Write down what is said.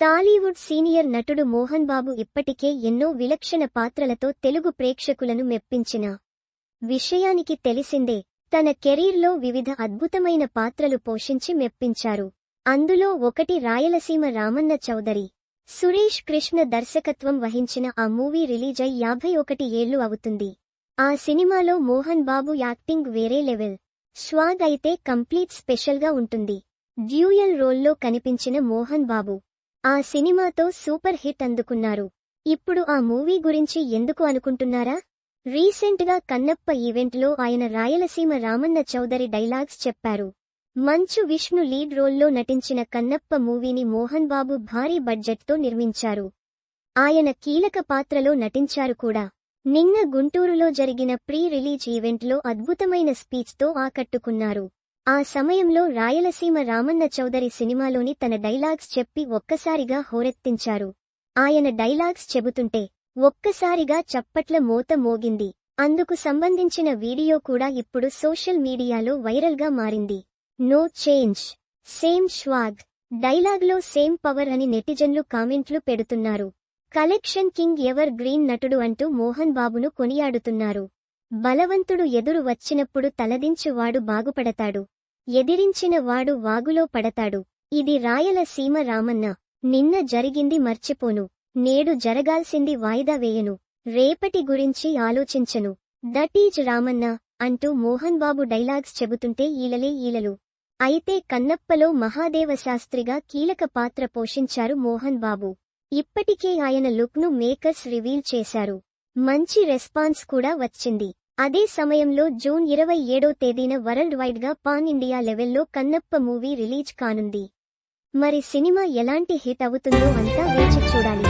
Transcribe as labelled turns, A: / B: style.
A: Tollywood senior నటుడు మోహన్ బాబు ఇప్పటికే ఎన్నో విలక్షణ పాత్రలతో తెలుగు ప్రేక్షకులను మెప్పించిన విషయానికి తెలిసిందే తన కెరీర్లో వివిధ అద్భుతమైన పాత్రలు పోషించి మెప్పించారు. అందులో ఒకటి రాయలసీమ రామన్న చౌదరి. సురేష్ కృష్ణ దర్శకత్వం వహించిన ఆ మూవీ రిలీజ్ అయి యాభై ఒకటి ఏళ్ళు అవుతుంది. ఆ సినిమాలో మోహన్ బాబు యాక్టింగ్ వేరే లెవెల్. స్వాగ్ అయితే కంప్లీట్ స్పెషల్గా ఉంటుంది. డ్యూయల్ రోల్లో కనిపించిన మోహన్ బాబు ఆ సినిమాతో సూపర్ హిట్ అందుకున్నారు. ఇప్పుడు ఆ మూవీ గురించి ఎందుకు అనుకుంటున్నారా? రీసెంట్గా కన్నప్ప ఈవెంట్లో ఆయన రాయలసీమ రామన్న చౌదరి డైలాగ్స్ చెప్పారు. మంచు విష్ణు లీడ్ రోల్లో నటించిన కన్నప్ప మూవీని మోహన్ బాబు భారీ బడ్జెట్తో నిర్మించారు. ఆయన కీలక పాత్రలో నటించారు కూడా. నిన్న గుంటూరులో జరిగిన ప్రీ రిలీజ్ ఈవెంట్లో అద్భుతమైన స్పీచ్తో ఆకట్టుకున్నారు. ఆ సమయంలో రాయలసీమ రామన్న చౌదరి సినిమాలోని తన డైలాగ్స్ చెప్పి ఒక్కసారిగా హోరెత్తించారు. ఆయన డైలాగ్స్ చెబుతుంటే ఒక్కసారిగా చప్పట్ల మోత మోగింది. అందుకు సంబంధించిన వీడియో కూడా ఇప్పుడు సోషల్ మీడియాలో వైరల్గా మారింది. No change. సేమ్ ష్వాగ్ డైలాగ్లో సేమ్ పవర్ అని నెటిజన్లు కామెంట్లు పెడుతున్నారు. కలెక్షన్ కింగ్ ఎవర్ గ్రీన్ నటుడు అంటూ మోహన్ బాబును కొనియాడుతున్నారు. బలవంతుడు ఎదురు వచ్చినప్పుడు తలదించువాడు బాగుపడతాడు. ఎదిరించిన వాడు వాగులో పడతాడు. ఇది రాయలసీమ రామన్న నిన్న జరిగింది మర్చిపోను. నేడు జరగాల్సింది వాయిదా వేయను. రేపటి గురించి ఆలోచించను. దట్ ఈజ్ రామన్న అంటూ మోహన్ బాబు డైలాగ్స్ చెబుతుంటే ఈలలే ఈలలు. అయితే కన్నప్పలో మహాదేవశాస్త్రిగా కీలక పాత్ర పోషించారు మోహన్ బాబు ఇప్పటికే ఆయన లుక్ను మేకర్స్ రివీల్ చేశారు. మంచి రెస్పాన్స్ కూడా వచ్చింది. అదే సమయంలో జూన్ ఇరవై ఏడో తేదీన వరల్డ్ వైడ్గా పాన్ ఇండియా లెవెల్లో కన్నప్ప మూవీ రిలీజ్ కానుంది. మరి సినిమా ఎలాంటి హిట్ అవుతుందో అంతా వేచి చూడాలి.